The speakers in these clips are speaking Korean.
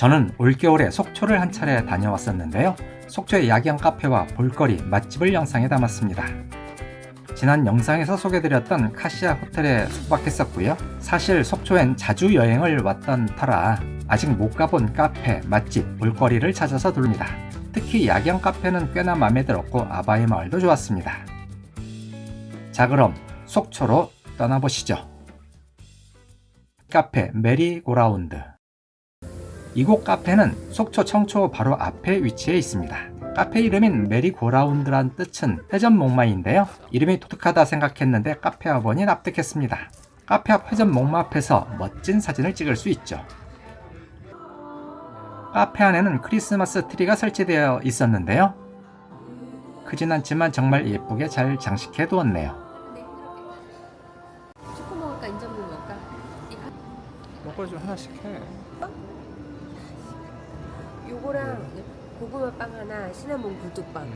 저는 올겨울에 속초를 한 차례 다녀왔었는데요. 속초의 야경 카페와 볼거리, 맛집을 영상에 담았습니다. 지난 영상에서 소개드렸던 카시아 호텔에 숙박했었고요. 사실 속초엔 자주 여행을 왔던 터라 아직 못 가본 카페, 맛집, 볼거리를 찾아서 돌립니다. 특히 야경 카페는 꽤나 마음에 들었고 아바이 마을도 좋았습니다. 자 그럼 속초로 떠나보시죠. 카페 메리고라운드 이곳 카페는 속초 청초 바로 앞에 위치해 있습니다. 카페 이름인 메리고라운드란 뜻은 회전 목마인데요. 이름이 독특하다 생각했는데 카페 학원이 납득했습니다. 카페 앞 회전 목마 앞에서 멋진 사진을 찍을 수 있죠. 카페 안에는 크리스마스 트리가 설치되어 있었는데요. 크진 않지만 정말 예쁘게 잘 장식해 두었네요. 초코 먹을까 인절미 먹을까? 이거 먹고 좀 하나씩 해. 요거랑 고구마 빵 하나, 시나몬 굴뚝빵.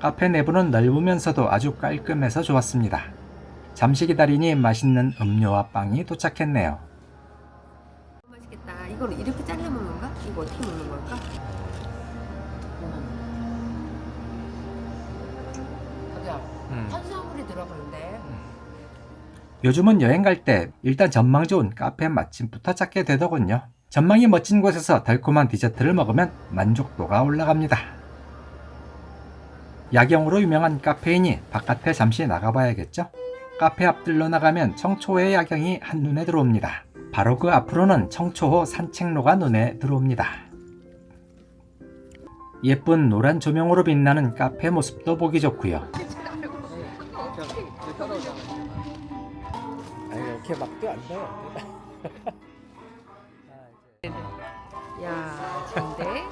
카페 내부는 넓으면서도 아주 깔끔해서 좋았습니다. 잠시 기다리니 맛있는 음료와 빵이 도착했네요. 맛있겠다. 이걸 이렇게 잘라 먹는 건가? 이거 어떻게 먹는 걸까? 자기야, 탄수화물이 들어가는데. 요즘은 여행 갈 때 일단 전망 좋은 카페 맛집부터 찾게 되더군요. 전망이 멋진 곳에서 달콤한 디저트를 먹으면 만족도가 올라갑니다. 야경으로 유명한 카페이니 바깥에 잠시 나가봐야겠죠? 카페 앞들로 나가면 청초호의 야경이 한눈에 들어옵니다. 바로 그 앞으로는 청초호 산책로가 눈에 들어옵니다. 예쁜 노란 조명으로 빛나는 카페 모습도 보기 좋고요. 이렇게 막도 안 돼요. 야, 잔데.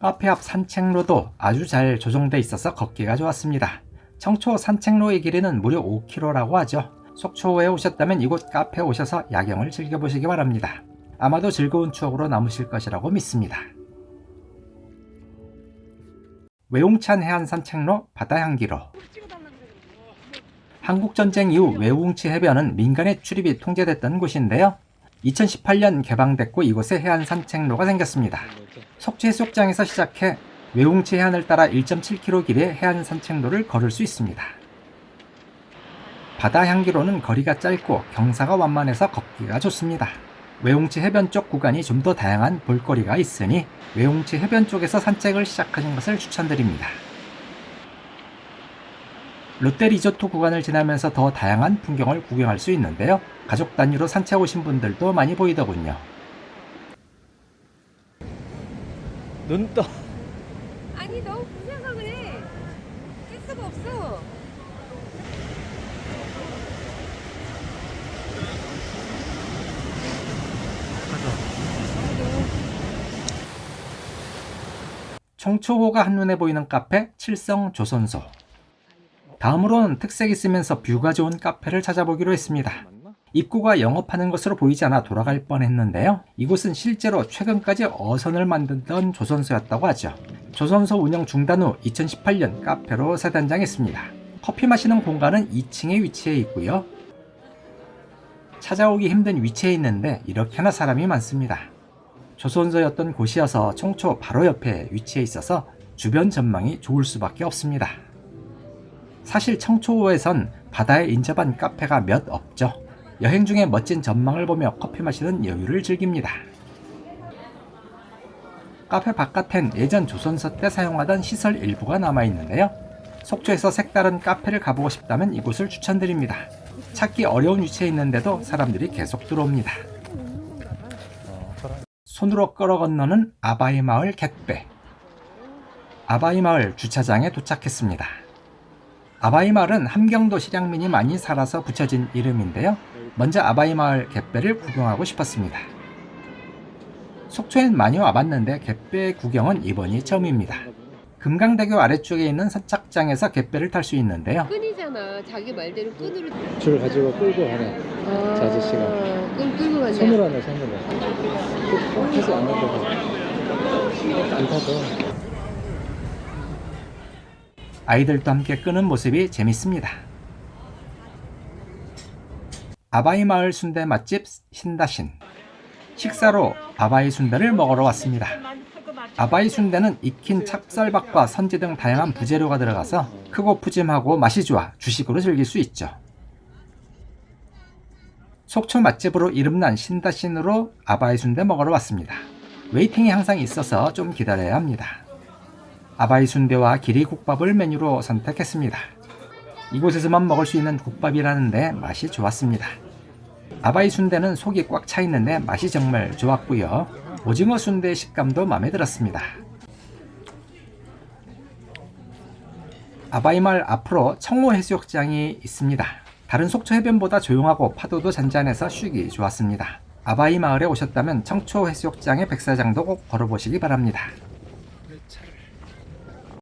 카페 앞 산책로도 아주 잘 조정돼 있어서 걷기가 좋았습니다. 청초 산책로의 길이는 무려 5km라고 하죠. 속초에 오셨다면 이곳 카페 오셔서 야경을 즐겨보시기 바랍니다. 아마도 즐거운 추억으로 남으실 것이라고 믿습니다. 외웅찬 해안 산책로 바다 향기로 한국전쟁 이후 외웅치 해변은 민간의 출입이 통제됐던 곳인데요. 2018년 개방됐고 이곳에 해안 산책로가 생겼습니다. 속초 해수욕장에서 시작해 외웅치 해안을 따라 1.7km 길의 해안 산책로를 걸을 수 있습니다. 바다 향기로는 거리가 짧고 경사가 완만해서 걷기가 좋습니다. 외웅치 해변 쪽 구간이 좀 더 다양한 볼거리가 있으니 외웅치 해변 쪽에서 산책을 시작하는 것을 추천드립니다. 롯데 리조트 구간을 지나면서 더 다양한 풍경을 구경할 수 있는데요. 가족 단위로 산책 오신 분들도 많이 보이더군요. 눈 떠. 아니, 너무 부셔서 그래. 할 수가 없어. 청초호가 한눈에 보이는 카페 칠성 조선소. 다음으로는 특색 있으면서 뷰가 좋은 카페를 찾아보기로 했습니다. 입구가 영업하는 것으로 보이지 않아 돌아갈 뻔했는데요. 이곳은 실제로 최근까지 어선을 만들던 조선소였다고 하죠. 조선소 운영 중단 후 2018년 카페로 새 단장했습니다. 커피 마시는 공간은 2층에 위치해 있고요. 찾아오기 힘든 위치에 있는데 이렇게나 사람이 많습니다. 조선소였던 곳이어서 청초 바로 옆에 위치해 있어서 주변 전망이 좋을 수밖에 없습니다. 사실 청초호에선 바다에 인접한 카페가 몇 없죠. 여행 중에 멋진 전망을 보며 커피 마시는 여유를 즐깁니다. 카페 바깥엔 예전 조선서 때 사용하던 시설 일부가 남아 있는데요. 속초에서 색다른 카페를 가보고 싶다면 이곳을 추천드립니다. 찾기 어려운 위치에 있는데도 사람들이 계속 들어옵니다. 손으로 끌어 건너는 아바이 마을 갯배. 아바이 마을 주차장에 도착했습니다. 아바이 마을은 함경도 실향민이 많이 살아서 붙여진 이름인데요. 먼저 아바이 마을 갯배를 구경하고 싶었습니다. 속초엔 많이 와봤는데 갯배 구경은 이번이 처음입니다. 금강대교 아래쪽에 있는 선착장에서 갯배를 탈 수 있는데요. 끈이잖아. 자기 말대로 끈으로. 줄 가지고 끌고 가네. 아, 저 아저씨가. 끈 끌고 가네. 손으로 하네 손으로. 꼭 해서 안 가도 안 타도. 아이들도 함께 끄는 모습이 재밌습니다. 아바이 마을 순대 맛집 신다신. 식사로 아바이 순대를 먹으러 왔습니다. 아바이 순대는 익힌 찹쌀밥과 선지 등 다양한 부재료가 들어가서 크고 푸짐하고 맛이 좋아 주식으로 즐길 수 있죠. 속초 맛집으로 이름난 신다신으로 아바이 순대 먹으러 왔습니다. 웨이팅이 항상 있어서 좀 기다려야 합니다. 아바이 순대와 기리국밥을 메뉴로 선택했습니다. 이곳에서만 먹을 수 있는 국밥이라는데 맛이 좋았습니다. 아바이 순대는 속이 꽉 차 있는데 맛이 정말 좋았고요. 오징어 순대의 식감도 마음에 들었습니다. 아바이마을 앞으로 청호 해수욕장이 있습니다. 다른 속초 해변보다 조용하고 파도도 잔잔해서 쉬기 좋았습니다. 아바이 마을에 오셨다면 청초 해수욕장의 백사장도 꼭 걸어보시기 바랍니다.